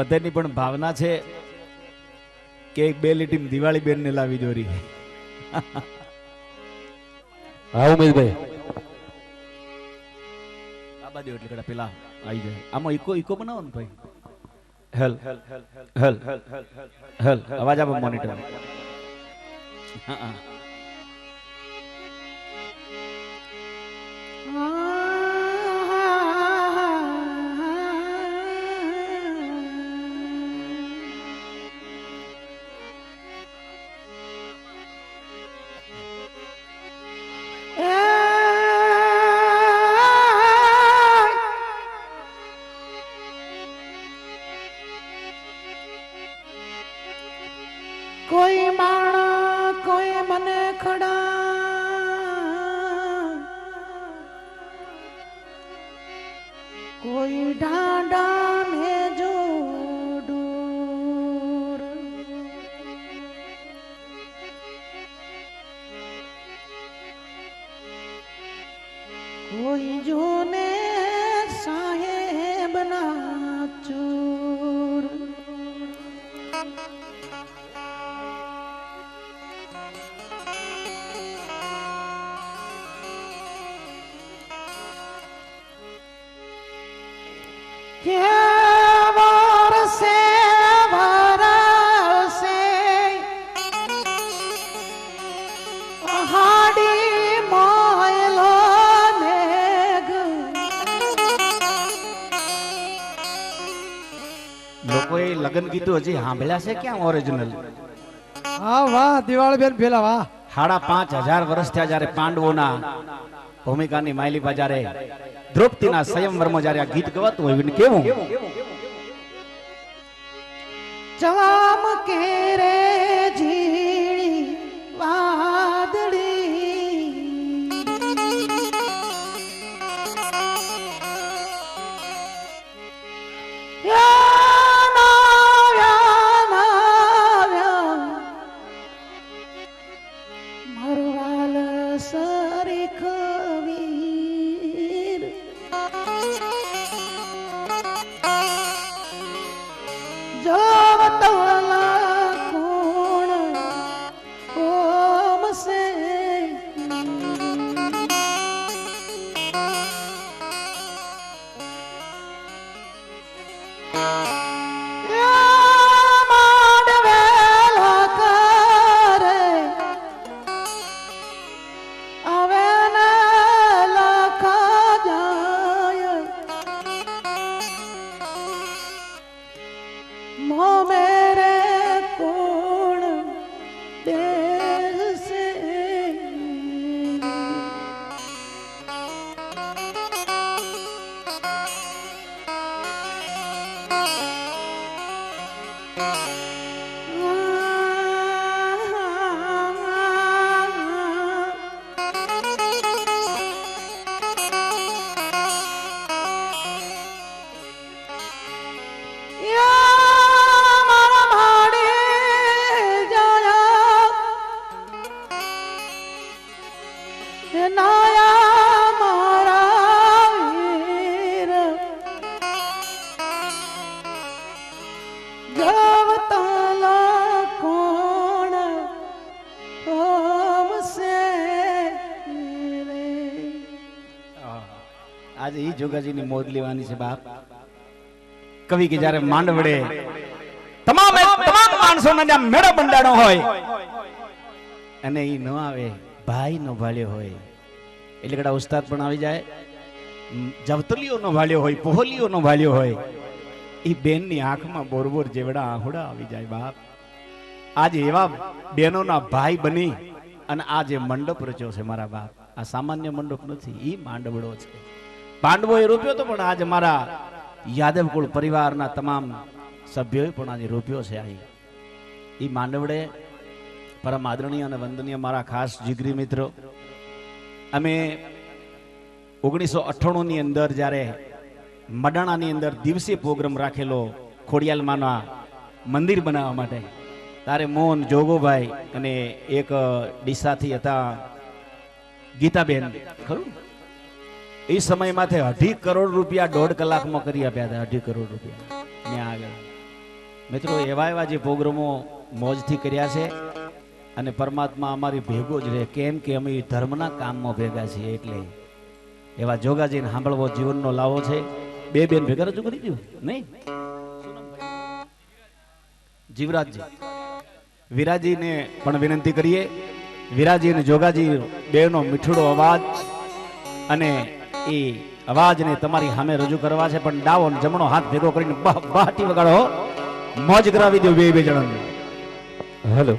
બધાની પણ ભાવના છે કે એક બે લીટી દિવાળી બેન ને લાવી દોરી. હા ઉમેશભાઈ. આ બાજુ એટલે કડા પેલા આવી જાય. આમાં ઇકો ઇકો બનાવો ને ભાઈ. હેલ. હેલ. હેલ. હેલ અવાજ આપો મોનિટર હા. કોઈ ડાંડા મે જોડોર કોઈ જોને સાહેબ લોકોએ લગ્ન ગીતો હજી સાંભળ્યા છે ક્યાં ઓરિજિનલ હા વાહ દિવાળી બેન પેલા વાહ. સાડા પાંચ હજાર વર્ષ થયા જયારે પાંડવોના ભૂમિકાની માયલી જ્યારે દ્રૌપદીના સંયમવરમાં જ્યારે આ ગીત ગવાતું હોય એને કેવું? ચમ કે રે આજે ઈ જોગાજીની મોજ લેવાની છે બાપ. કવિ કે જ્યારે માંડવડે તમામ તમામ માણસોને જ્યાં મેળો બંધાણો હોય અને ઈ ન આવે, ભાઈ નો ભાળ્યો હોય. એટલે કડા ઉસ્તાદ પણ આવી જાય. જવતલીઓ નો ભાળ્યો હોય, પોહલીઓ નો ભાળ્યો હોય. ઈ બેનની આંખમાં બોરબોર જેવડા આહુડા આવી જાય બાપ. આજે એવા બહેનોના ભાઈ બની અને આ જે મંડપ રચ્યો છે મારા બાપ, આ સામાન્ય મંડપ નથી એ માંડવડો છે. પાંડવોએ રોપ્યો તો પણ આજે મારા યાદવ કુળ પરિવારના તમામ સભ્યોએ પણ આજે રોપ્યો છે અહીં. એ માંડવડે પરમ આદરણીય અને વંદનીય મારા ખાસ જીગરી મિત્રો, અમે ઓગણીસો અઠ્ઠાણું ની અંદર જ્યારે મડાણાની અંદર દિવસે પ્રોગ્રામ રાખેલો ખોડિયાલમાના મંદિર બનાવવા માટે તારે મોહન જોગોભાઈ અને એક ડીસાથી હતા ગીતાબેન. ખરું એ સમયમાંથી અઢી કરોડ રૂપિયા દોઢ કલાકમાં કરી આપ્યા હતા, અઢી કરોડ રૂપિયા. ત્યાં આગળ. મિત્રો, એવા એવા જે પ્રોગ્રામો મોજથી કર્યા છે અને પરમાત્મા અમારી ભેગો જ રહે. કેમ કે અમે ધર્મના કામમાં ભેગા છીએ એટલે એવા જોગાજીને સાંભળવો જીવનનો લાવો છે. બે બેન ભેગા રજૂ કરી દઉં નહીં? જીવરાજજી. વિરાજીને પણ વિનંતી કરીએ. વિરાજી અને જોગાજી બેનો મીઠડો અવાજ અને એ અવાજને તમારી સામે રજૂ કરવા છે, પણ ડાવો જમણો હાથ ભેગો કરીને બાટી વગાડો મોજ કરાવી દો બે બે જણાને. હેલો.